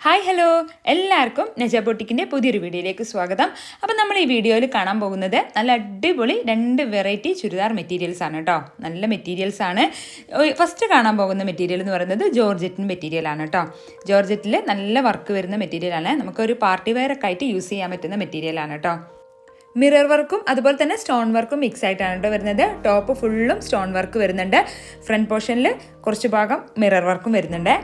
Hi hello എല്ലാവർക്കും നജ ബൊട്ടിക്കിന്റെ പുതിയൊരു വീഡിയോയിലേക്ക് സ്വാഗതം. അപ്പം നമ്മൾ ഈ വീഡിയോയിൽ കാണാൻ പോകുന്നത് നല്ല അടിപൊളി രണ്ട് വെറൈറ്റി ചുരിദാർ മെറ്റീരിയൽസ് ആണ് കേട്ടോ നല്ല മെറ്റീരിയൽസ് ആണ്. ഫസ്റ്റ് കാണാൻ പോകുന്ന മെറ്റീരിയൽ എന്ന് പറയുന്നത് ജോർജറ്റിൻ മെറ്റീരിയൽ ആണ് കേട്ടോ ജോർജറ്റിൽ നല്ല വർക്ക് വരുന്ന മെറ്റീരിയലാണ് നമുക്കൊരു പാർട്ടി വെയർ ഒക്കെ ആയിട്ട് യൂസ് ചെയ്യാൻ പറ്റുന്ന മെറ്റീരിയൽ ആണ് കേട്ടോ മിറർ വർക്കും അതുപോലെ തന്നെ സ്റ്റോൺ വർക്കും മിക്സ് ആയിട്ടാണ് കേട്ടോ വരുന്നത്. ടോപ്പ് ഫുള്ളും സ്റ്റോൺ വർക്ക് വരുന്നുണ്ട്. ഫ്രണ്ട് പോർഷനിൽ കുറച്ച് ഭാഗം മിറർ വർക്കും വരുന്നുണ്ട്.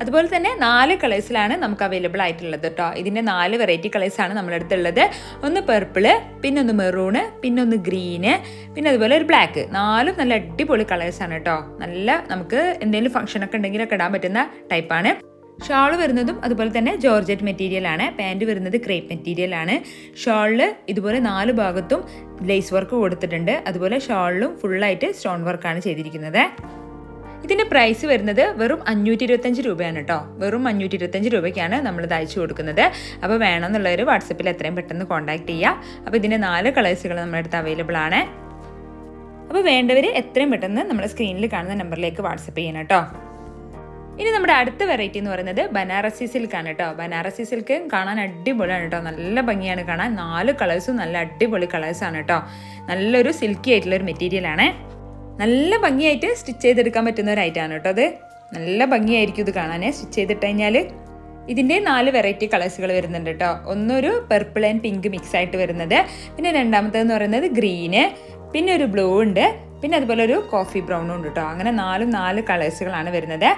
അതുപോലെ തന്നെ നാല് കളേഴ്സിലാണ് നമുക്ക് അവൈലബിൾ ആയിട്ടുള്ളത് കേട്ടോ ഇതിന്റെ നാല് വെറൈറ്റി കളേഴ്സാണ് നമ്മുടെ അടുത്തുള്ളത്. ഒന്ന് പെർപ്പിൾ പിന്നെ ഒന്ന് മെറൂണ് പിന്നെ ഒന്ന് ഗ്രീന് പിന്നെ അതുപോലെ ഒരു ബ്ലാക്ക് നാലും നല്ല അടിപൊളി കളേഴ്സാണ് കേട്ടോ നല്ല നമുക്ക് എന്തെങ്കിലും ഫംഗ്ഷനൊക്കെ ഉണ്ടെങ്കിലൊക്കെ ഇടാൻ പറ്റുന്ന ടൈപ്പാണ് ഷാൾ വരുന്നതും അതുപോലെ തന്നെ ജോർജറ്റ് മെറ്റീരിയൽ ആണ്. പാന്റ് വരുന്നത് ക്രേപ്പ് മെറ്റീരിയൽ ആണ്. ഷാളിൽ ഇതുപോലെ നാല് ഭാഗത്തും ലേസ് വർക്ക് കൊടുത്തിട്ടുണ്ട്. അതുപോലെ ഷാളിലും ഫുള്ളായിട്ട് സ്റ്റോൺ വർക്കാണ് ചെയ്തിരിക്കുന്നത്. ഇതിന്റെ പ്രൈസ് വരുന്നത് വെറും അഞ്ഞൂറ്റി ഇരുപത്തഞ്ച് രൂപയാണ് കേട്ടോ വെറും അഞ്ഞൂറ്റി ഇരുപത്തഞ്ച് രൂപയ്ക്കാണ് നമ്മൾ ഇത് അയച്ചു കൊടുക്കുന്നത്. അപ്പോൾ വേണമെന്നുള്ളവർ വാട്സപ്പിൽ എത്രയും പെട്ടെന്ന് കോൺടാക്ട് ചെയ്യുക അപ്പോൾ ഇതിന്റെ നാല് കളേഴ്സുകൾ നമ്മുടെ അടുത്ത് അവൈലബിൾ ആണ്. അപ്പോൾ വേണ്ടവർ എത്രയും പെട്ടെന്ന് നമ്മുടെ സ്ക്രീനിൽ കാണുന്ന നമ്പറിലേക്ക് വാട്സപ്പ് ചെയ്യണം കേട്ടോ ഇനി നമ്മുടെ അടുത്ത വെറൈറ്റി എന്ന് പറയുന്നത് ബനാറസി സിൽക്കാണ് കേട്ടോ ബനാറസി സിൽക്ക് കാണാൻ അടിപൊളിയാണ് കേട്ടോ നല്ല ഭംഗിയാണ് കാണാൻ. നാല് കളേഴ്സും നല്ല അടിപൊളി കളേഴ്സാണ് കേട്ടോ നല്ലൊരു സിൽക്കി ആയിട്ടുള്ള ഒരു മെറ്റീരിയലാണ് നല്ല ഭംഗിയായിട്ട് സ്റ്റിച്ച് ചെയ്തെടുക്കാൻ പറ്റുന്ന ഒരു ഐറ്റമാണ് കേട്ടോ അത്. നല്ല ഭംഗിയായിരിക്കും ഇത് കാണാൻ സ്റ്റിച്ച് ചെയ്തിട്ട് കഴിഞ്ഞാൽ ഇതിന്റെ നാല് വെറൈറ്റി കളേഴ്സുകൾ വരുന്നുണ്ട് കേട്ടോ. ഒന്നൊരു പെർപ്പിൾ ആൻഡ് പിങ്ക് മിക്സ് ആയിട്ട് വരുന്നത്. പിന്നെ രണ്ടാമത്തേന്ന് പറയുന്നത് ഗ്രീന് പിന്നെ ഒരു ബ്ലൂ ഉണ്ട്. പിന്നെ അതുപോലെ ഒരു കോഫി ബ്രൗണും ഉണ്ട് കേട്ടോ. അങ്ങനെ നാലും നാല് കളേഴ്സുകളാണ് വരുന്നത്.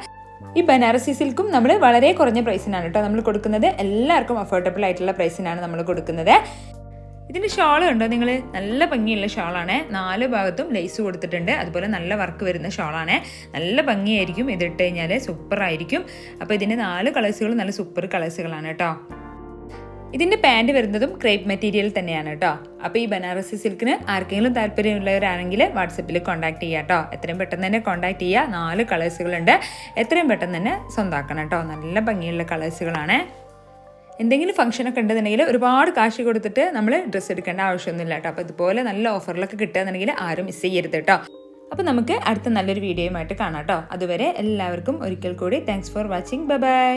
ഈ ബനാറസി സിൽക്കും നമ്മൾ വളരെ കുറഞ്ഞ പ്രൈസിനാണ് കേട്ടോ നമ്മൾ കൊടുക്കുന്നത്. എല്ലാവർക്കും അഫോർഡബിൾ ആയിട്ടുള്ള പ്രൈസിനാണ് നമ്മൾ കൊടുക്കുന്നത്. ഇതിന്റെ ഷാൾ കണ്ടോ? നിങ്ങൾ നല്ല ഭംഗിയുള്ള ഷാളാണ്. നാല് ഭാഗത്തും ലേസ് കൊടുത്തിട്ടുണ്ട്. അതുപോലെ നല്ല വർക്ക് വരുന്ന ഷാളാണ്. നല്ല ഭംഗിയായിരിക്കും ഇതിട്ട് കഴിഞ്ഞാൽ സൂപ്പർ ആയിരിക്കും. അപ്പോൾ ഇതിന്റെ നാല് കളേഴ്സുകളും നല്ല സൂപ്പർ കളേഴ്സുകളാണ് കേട്ടോ ഇതിന്റെ പാന്റ് വരുന്നതും ക്രേപ്പ് മെറ്റീരിയൽ തന്നെയാണ് കേട്ടോ അപ്പോൾ ഈ ബനാറസി സിൽക്കിന് ആർക്കെങ്കിലും താല്പര്യമുള്ളവരാണെങ്കിൽ വാട്സപ്പിൽ കോൺടാക്ട് ചെയ്യുക കേട്ടോ എത്രയും പെട്ടെന്ന് തന്നെ കോൺടാക്ട് ചെയ്യുക നാല് കളേഴ്സുകളുണ്ട് എത്രയും പെട്ടെന്ന് തന്നെ സ്വന്തമാക്കണം കേട്ടോ നല്ല ഭംഗിയുള്ള കളേഴ്സുകളാണ് എന്തെങ്കിലും ഫംഗ്ഷനൊക്കെ ഉണ്ടെന്നുണ്ടെങ്കിൽ ഒരുപാട് കാശ് കൊടുത്തിട്ട് നമ്മൾ ഡ്രസ്സ് എടുക്കേണ്ട ആവശ്യമൊന്നുമില്ല കേട്ടോ. അപ്പോൾ ഇതുപോലെ നല്ല ഓഫറിലൊക്കെ കിട്ടുകയെന്നുണ്ടെങ്കിൽ ആരും മിസ് ചെയ്യരുത് കേട്ടോ. അപ്പോൾ നമുക്ക് അടുത്ത നല്ലൊരു വീഡിയോയുമായിട്ട് കാണാം കേട്ടോ. അതുവരെ എല്ലാവർക്കും ഒരിക്കൽ കൂടി thanks for watching bye bye